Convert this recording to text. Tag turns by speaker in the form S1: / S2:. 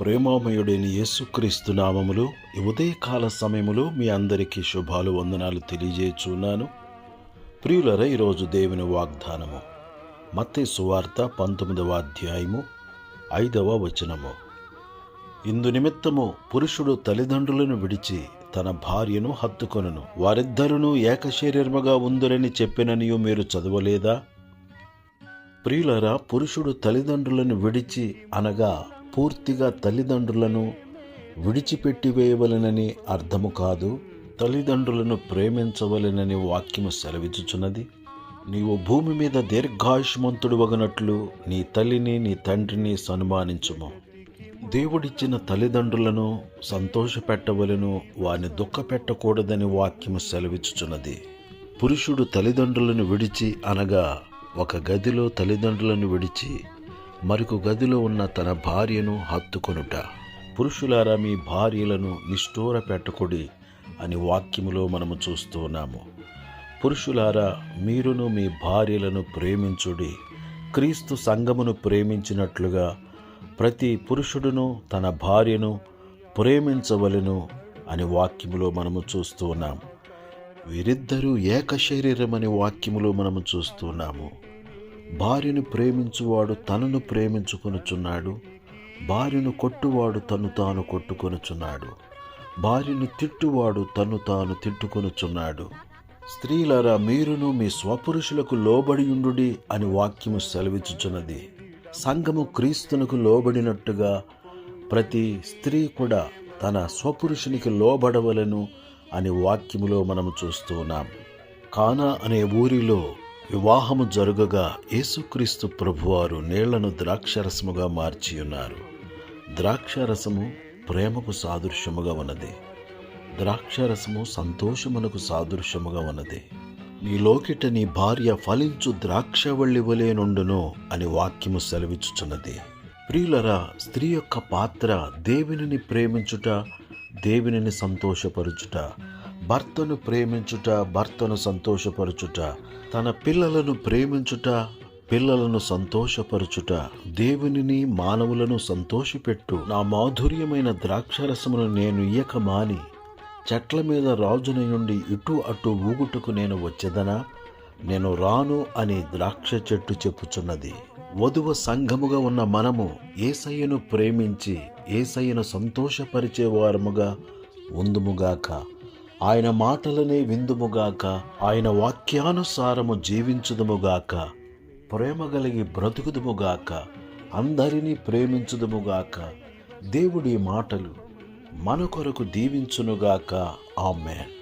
S1: ప్రేమామయుడైన యేసుక్రీస్తు నామములు ఉదయకాల సమయములో మీ అందరికీ శుభాలు వందనాలు తెలియజేయుచున్నాను. ప్రియులర ఈరోజు దేవుని వాగ్దానము. మత్తే సువార్త పంతొమ్మిదవ అధ్యాయము ఐదవ వచనము. ఇందు నిమిత్తము పురుషుడు తల్లిదండ్రులను విడిచి తన భార్యను హత్తుకొనును. వారిద్దరును ఏకశరీరముగా ఉందరని చెప్పిననియు మీరు చదవలేదా? ప్రియులరా పురుషుడు తల్లిదండ్రులను విడిచి అనగా పూర్తిగా తల్లిదండ్రులను విడిచిపెట్టి వేయవలెనని అర్థము కాదు తల్లిదండ్రులను ప్రేమించవలెనని వాక్యము సెలవిచ్చుచున్నది. నీవు భూమి మీద దీర్ఘాయుష్మంతుడు వగనట్లు నీ తల్లిని నీ తండ్రిని సన్మానించుము. దేవుడిచ్చిన తల్లిదండ్రులను సంతోషపెట్టవలను వారిని దుఃఖపెట్టకూడదని వాక్యము సెలవిచ్చుచున్నది. పురుషుడు తల్లిదండ్రులను విడిచి అనగా ఒక గదిలో తల్లిదండ్రులను విడిచి మరొక గదిలో ఉన్న తన భార్యను హత్తుకొనుట. పురుషులారా మీ భార్యలను నిష్ఠూర పెట్టకుడి అని వాక్యములో మనము చూస్తూ ఉన్నాము. పురుషులారా మీరును మీ భార్యలను ప్రేమించుడి. క్రీస్తు సంఘమును ప్రేమించినట్లుగా ప్రతి పురుషుడును తన భార్యను ప్రేమించవలెను అని వాక్యములో మనము చూస్తూ ఉన్నాం వీరిద్దరూ ఏక శరీరమని వాక్యములో మనము చూస్తున్నాము భార్యను ప్రేమించువాడు తనను ప్రేమించుకొనుచున్నాడు. భార్యను కొట్టువాడు తను తాను కొట్టుకొనుచున్నాడు. భార్యను తిట్టువాడు తను తాను తిట్టుకొనుచున్నాడు. స్త్రీలరా మీరును మీ స్వపురుషులకు లోబడియుండుడి అని వాక్యము సెలవిచ్చుచున్నది. సంఘము క్రీస్తునకు లోబడినట్టుగా ప్రతి స్త్రీ కూడా తన స్వపురుషునికి లోబడవలను అని వాక్యములో మనము చూస్తూ ఉన్నాం. కానా అనే ఊరిలో వివాహము జరుగగా యేసుక్రీస్తు ప్రభువారు నీళ్ళను ద్రాక్షరసముగా మార్చి ఉన్నారు ద్రాక్షరసము ప్రేమకు సాదృశ్యముగా ఉన్నది. ద్రాక్షరసము సంతోషమునకు సాదృశ్యముగా ఉన్నది. నీ లోకిట నీ భార్య ఫలించు ద్రాక్షవల్లి వలె నుండును అని వాక్యము సెలవిచ్చుచున్నది. ప్రియులరా స్త్రీ యొక్క పాత్ర దేవునిని ప్రేమించుట దేవునిని సంతోషపరుచుట భర్తను ప్రేమించుట భర్తను సంతోషపరచుట తన పిల్లలను ప్రేమించుట పిల్లలను సంతోషపరచుట దేవునిని మానవులను సంతోషపెట్టు. నా మాధుర్యమైన ద్రాక్షరసమును నేను ఇయ్యక మాని. చెట్ల మీద రాజునయుండి ఇటు అటు ఊగుటకు నేను వచ్చేదనా? నేను రాను అని ద్రాక్ష చెట్టు చెప్పుచున్నది. వధువ సంఘముగా ఉన్న మనము ఏసయ్యను ప్రేమించి ఏసయ్యను సంతోషపరిచే వారముగా ఉందుముగాక. ఆయన మాటలనే విందుముగాక ఆయన వాక్యానుసారము జీవించుదుముగాక ప్రేమ కలిగి బ్రతుకుదుముగాక అందరినీ ప్రేమించుదుముగాక దేవుడి మాటలు మన కొరకు దీవించునుగాక. ఆమెన్.